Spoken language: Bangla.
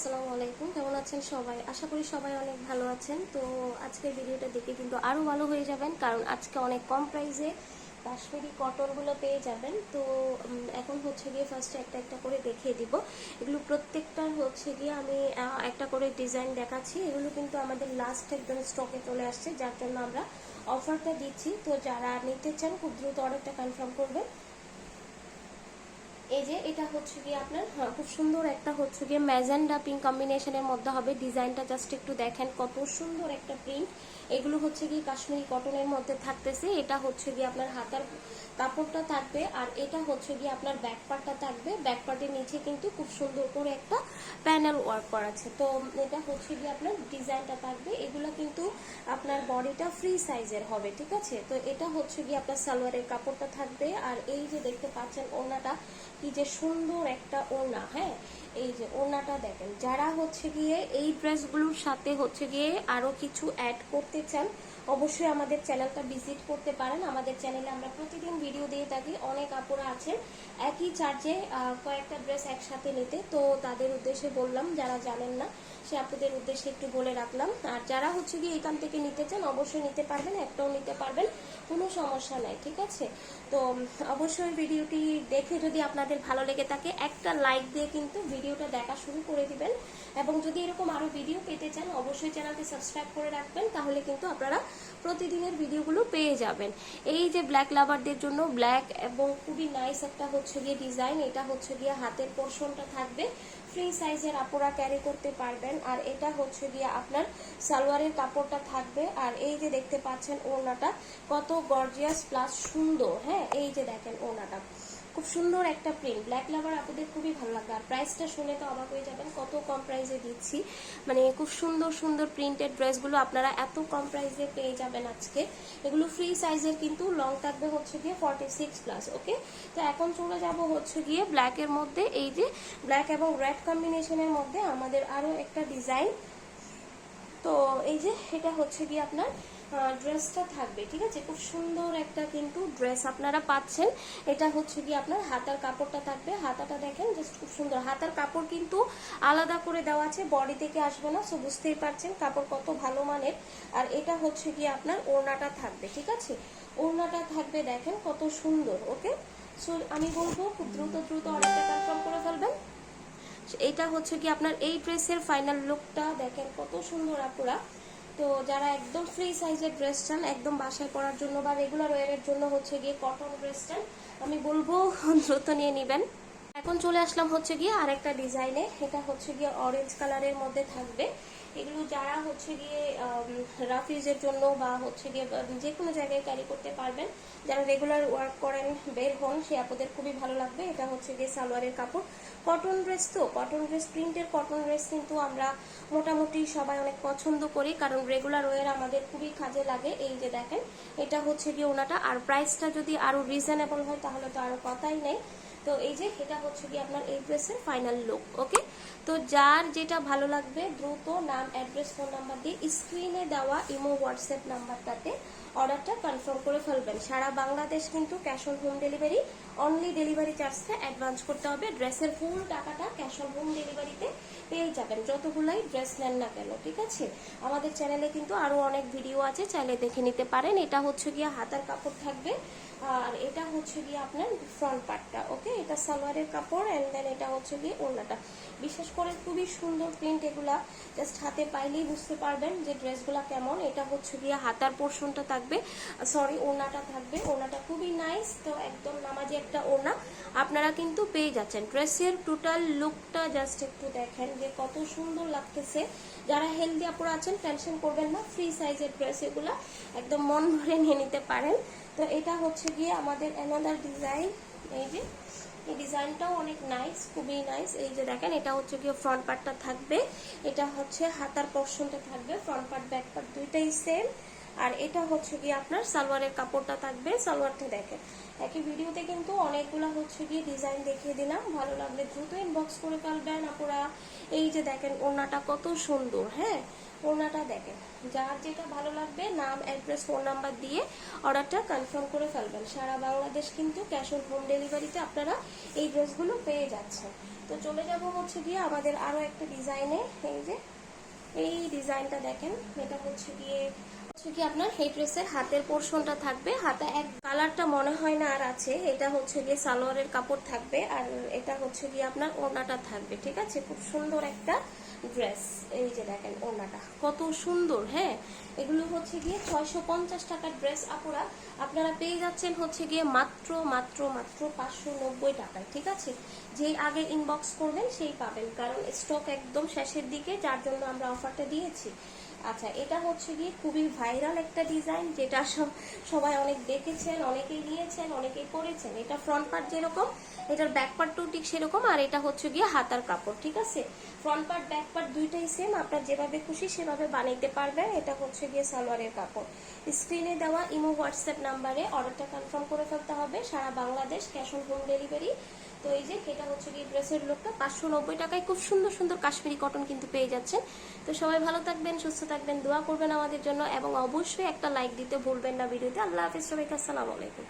আসসালামু আলাইকুম। কেমন আছেন সবাই? আশা করি সবাই অনেক ভালো আছেন। তো আজকের ভিডিওটা দেখে কিন্তু আরও ভালো হয়ে যাবেন, কারণ আজকে অনেক কম প্রাইসে কাশ্মীরি কটনগুলো পেয়ে যাবেন। তো এখন হচ্ছে গিয়ে ফার্স্টে একটা একটা করে দেখিয়ে দিব। এগুলো প্রত্যেকটার হচ্ছে গিয়ে আমি একটা করে ডিজাইন দেখাচ্ছি। এগুলো কিন্তু আমাদের লাস্ট একদম স্টকে চলে আসছে, যার জন্য আমরা অফারটা দিচ্ছি। তো যারা নিতে চান, খুব দ্রুত অর্ডারটা কনফার্ম করবেন। এই যে এটা হচ্ছে গিয়ে আপনার হ্যাঁ, খুব সুন্দর একটা হচ্ছে গিয়ে ম্যাজেন্ডা পিঙ্ক কম্বিনেশনের মধ্যে হবে। ডিজাইনটা জাস্ট একটু দেখেন কত সুন্দর একটা প্রিন্ট এগুলো হচ্ছে গিয়ে কাশ্মীরি কটনের মধ্যে থাকতেছে। এটা হচ্ছে গিয়ে আপনার হাতার কাপড়টা থাকবে আর এটা হচ্ছে গিয়ে আপনার ব্যাক পার্টটা থাকবে। ব্যাক পার্টের নিচে কিন্তু খুব সুন্দর করে একটা প্যানেল ওয়ার্ক করা আছে। তো এটা হচ্ছে গিয়ে আপনার ডিজাইনটা থাকবে। এগুলো কিন্তু আপনার বডিটা ফ্রি সাইজের হবে ঠিক আছে? তো এটা হচ্ছে গিয়ে আপনার সালোয়ারের কাপড়টা থাকবে। আর এই যে দেখতে পাচ্ছেন ওড়নাটা কি যে সুন্দর একটা ওনা হ্যাঁ? এই যে ওনাটা দেখেন, যারা হচ্ছে গিয়ে এই ড্রেসগুলোর সাথে হচ্ছে গিয়ে আরও কিছু অ্যাড করতে চান অবশ্যই আমাদের চ্যানেলটা ভিজিট করতে পারেন। আমাদের চ্যানেলে আমরা প্রতিদিন ভিডিও দিয়ে থাকি। অনেক আপুরা আছেন। একই চার্জে কয়েকটা ড্রেস একসাথে নিতে। তো তাদের উদ্দেশ্যে বললাম, যারা জানেন না, সে আপুদের উদ্দেশ্যে একটু বলে রাখলাম। আর যারা হচ্ছে গিয়ে এখান থেকে নিতে চান, অবশ্যই নিতে পারবেন, একটাও নিতে পারবেন। কোনো সমস্যা নাই, ঠিক আছে? তো অবশ্যই ভিডিওটি দেখে যদি আপনাদের ভালো লেগে থাকে, একটা লাইক দিয়ে কিন্তু ভিডিওটা দেখা শুরু করে দিবেন। এবং যদি এরকম আরও ভিডিও পেতে চান, অবশ্যই চ্যানেলটি সাবস্ক্রাইব করে রাখবেন। তাহলে কিন্তু আপনারা প্রতিদিনের ভিডিওগুলো পেয়ে যাবেন। এই যে ব্ল্যাক লাভারদের জন্য ব্ল্যাক এবং খুবই নাইস একটা হচ্ছে গিয়ে ডিজাইন এটা হচ্ছে গিয়ে হাতের পোর্শনটা থাকবে। ফ্রি সাইজের আপুরা ক্যারি করতে পারবেন। আর এটা হচ্ছে গিয়ে আপনার সালোয়ারের কাপড়টা থাকবে। আর এই যে দেখতে পাচ্ছেন ওড়নাটা, কত গর্জিয়াস প্লাস সুন্দর। হ্যাঁ এই যে দেখেন ওড়নাটা। খুব সুন্দর একটা প্রিন্ট ব্ল্যাক লাভার আপনাদের খুবই ভালো লাগবে। আর প্রাইসটা শুনে তো অবাক হয়ে যাবেন কত কম প্রাইসে দিচ্ছি। মানে খুব সুন্দর সুন্দর প্রিন্টেড ড্রেসগুলো আপনারা এত কম প্রাইসে পেয়ে যাবেন আজকে। এগুলো ফ্রি সাইজের কিন্তু লং থাকবে হচ্ছে গিয়ে ফর্টি সিক্স প্লাস ওকে তো এখন চলে যাব হচ্ছে গিয়ে ব্ল্যাকের মধ্যে। এই যে ব্ল্যাক এবং রেড কম্বিনেশনের মধ্যে আমাদের আরও একটা ডিজাইন এই যে, এটা হচ্ছে কি আপনার ড্রেসটা থাকবে, ঠিক আছে? খুব সুন্দর একটা কিন্তু ড্রেস আপনারা পাচ্ছেন। এটা হচ্ছে কি আপনার হাতার কাপড়টা থাকবে। হাতাটা দেখেন জাস্ট খুব সুন্দর। হাতার কাপড় কিন্তু আলাদা করে দেওয়া আছে বডি থেকে আসবে না সো বুঝতেই পারছেন কাপড় কত ভালো মানের। আর এটা হচ্ছে কি আপনার ওড়নাটা থাকবে, ঠিক আছে? ওড়নাটা থাকবে, দেখেন কত সুন্দর ওকে সো আমি বলব খুব দ্রুত দ্রুত অর্ডারটা কনফার্ম করে ফেলবেন। এইটা হচ্ছে কি আপনার এই ড্রেসের ফাইনাল লুকটা দেখেন কত সুন্দর আপুরা। তো যারা একদম ফ্রি সাইজের ড্রেস চান, একদম বাসায় পরার জন্য বা রেগুলার ওয়ারের জন্য হচ্ছে গিয়ে কটন ড্রেস চান, আমি বলব দ্রুত নিয়ে নেবেন। এখন চলে আসলাম হচ্ছে গিয়ে আরেকটা ডিজাইনে এটা হচ্ছে গিয়ে অরেঞ্জ কালারের মধ্যে থাকবে। এগুলো যারা হচ্ছে গিয়ে রাফিজের জন্য বা হচ্ছে গিয়ে যে কোনো জায়গায় ক্যারি করতে পারবেন। যারা রেগুলার ওয়ার্ক করেন, বের হন, সে আপনাদের খুবই ভালো লাগবে। এটা হচ্ছে গিয়ে সালোয়ারের কাপড়। কটন ড্রেস তো কটন ড্রেস প্রিন্টের কটন ড্রেস কিন্তু আমরা মোটামুটি সবাই অনেক পছন্দ করি, কারণ রেগুলার ওয়ার আমাদের খুবই কাজে লাগে। এই যে দেখেন, এটা হচ্ছে গিয়ে ওনাটা। আর প্রাইসটা যদি আরও রিজনেবল হয়, তাহলে তো আরও কথাই নেই। তো এই যে এটা হচ্ছে কি আপনার এই ড্রেসের ফাইনাল লুক ওকে তো যার যেটা ভালো লাগবে, দ্রুত নাম অ্যাড্রেস ফোন নাম্বার দিয়ে স্ক্রিনে দেওয়া ইমো হোয়াটসঅ্যাপ নাম্বারটাতে অর্ডারটা কনফার্ম করে ফেলবেন। সারা বাংলাদেশ কিন্তু cash on home delivery only delivery চার্জটা অ্যাডভান্স করতে হবে। ড্রেসের ফুল টাকাটা ক্যাশ অন হোম ডেলিভারিতে পেয়ে যাবেন। যতগুলাই ড্রেস নেন না কেন, ঠিক আছে? আমাদের চ্যানেলে কিন্তু আরও অনেক ভিডিও আছে, চাইলে দেখে নিতে পারেন। এটা হচ্ছে গিয়ে হাতার কাপড় থাকবে, আর এটা হচ্ছে গিয়ে আপনার ফ্রন্ট পার্টটা ওকে এটা সালোয়ারের কাপড় অ্যান্ড দেন এটা হচ্ছে গিয়ে ওড়নাটা। বিশেষ করে খুবই সুন্দর প্রিন্ট এগুলা জাস্ট হাতে পাইলেই বুঝতে পারবেন যে ড্রেসগুলা কেমন। এটা হচ্ছে গিয়ে হাতার পোর্শনটা থাকবে। সরি ওড়নাটা থাকবে। ওড়নাটা খুবই নাইস তো একদম নামাজি একটা ওড়না। আপনারা কিন্তু পেয়ে যাচ্ছেন। ড্রেসের টোটাল লুকটা জাস্ট একটু দেখেন যে কত সুন্দর লাগতেছে। যারা হেলদি আপুরা আছেন টেনশন করবেন না। ফ্রি সাইজের ড্রেস এগুলা একদম মন ভরে নিয়ে নিতে পারেন। তো এটা হচ্ছে গিয়ে আমাদের অ্যানাদার ডিজাইন এই যে, এই ডিজাইনটাও অনেক নাইস খুবই নাইস এই যে দেখেন, এটা হচ্ছে গিয়ে ফ্রন্ট পার্টটা থাকবে। এটা হচ্ছে হাতার পোর্শনটা থাকবে। ফ্রন্ট পার্ট ব্যাক পার্ট দুইটাই সেম আর এটা হচ্ছে গিয়ে আপনার সালোয়ারের কাপড়টা থাকবে সালোয়ারটা দেখেন। একই ভিডিওতে কিন্তু অনেকগুলো হচ্ছে গিয়ে ডিজাইন দেখিয়ে দিলাম। ভালো লাগলে দ্রুত ইনবক্স করে ফেলবেন আপনারা এই যে দেখেন, ওড়নাটা কত সুন্দর হ্যাঁ? ওড়নাটা দেখেন, যার যেটা ভালো লাগবে নাম অ্যাড্রেস ফোন নাম্বার দিয়ে অর্ডারটা কনফার্ম করে ফেলবেন। সারা বাংলাদেশ কিন্তু ক্যাশ অন হোম ডেলিভারিতে আপনারা এই ড্রেসগুলো পেয়ে যাচ্ছেন। তো চলে যাব হচ্ছে গিয়ে আমাদের আরও একটা ডিজাইনে এই যে, এই ডিজাইনটা দেখেন, এটা হচ্ছে গিয়ে হচ্ছে কি আপনার এই ড্রেসের হাতের পোর্শনটা থাকবে। হাতে এক কালারটা মনে হয় না আর আছে, এটা হচ্ছে গিয়ে সালোয়ারের কাপড় থাকবে আর এটা হচ্ছে গিয়ে আপনার ওড়নাটা থাকবে, ঠিক আছে? খুব সুন্দর একটা ড্রেস এই যে দেখেন ওড়নাটা, কত সুন্দর হ্যাঁ? এগুলো হচ্ছে গিয়ে ছয়শো পঞ্চাশ টাকার ড্রেস আপুরা, আপনারা পেয়ে যাচ্ছেন হচ্ছে গিয়ে মাত্র মাত্র মাত্র পাঁচশো নব্বই টাকায়, ঠিক আছে? যেই আগে ইনবক্স করবেন সেই পাবেন, কারণ স্টক একদম শেষের দিকে, যার জন্য আমরা অফারটা দিয়েছি। আচ্ছা এটা হচ্ছে গিয়ে খুবই ভাইরাল একটা ডিজাইন যেটা সব- সবাই অনেক দেখেছেন, অনেকেই নিয়েছেন, অনেকেই করেছেন। এটা ফ্রন্ট পার্ট যেরকম, এটার ব্যাক পার্টটাও ঠিক সেরকম, আর এটা হচ্ছে গিয়ে হাতার কাপড়, ঠিক আছে? ফ্রন্ট পার্ট ব্যাক পার্ট দুইটাই সেম আপনার যেভাবে খুশি সেভাবে বানাইতে পারবেন। এটা হচ্ছে গিয়ে সালোয়ারের কাপড়। স্ক্রিনে দেওয়া ইমো হোয়াটসঅ্যাপ নাম্বারে অর্ডারটা কনফার্ম করে ফেলতে হবে। সারা Bangladesh cash on home delivery তো এই যে, এটা হচ্ছে কি ড্রেসের লোকটা পাঁচশো নব্বই টাকায় খুব সুন্দর সুন্দর কাশ্মীরি কটন কিন্তু পেয়ে যাচ্ছেন। তো সবাই ভালো থাকবেন, সুস্থ থাকবেন, দোয়া করবেন আমাদের জন্য। এবং অবশ্যই একটা লাইক দিতে ভুলবেন না ভিডিওতে। আল্লাহ হাফিজ, সবাইকে আসসালামু আলাইকুম।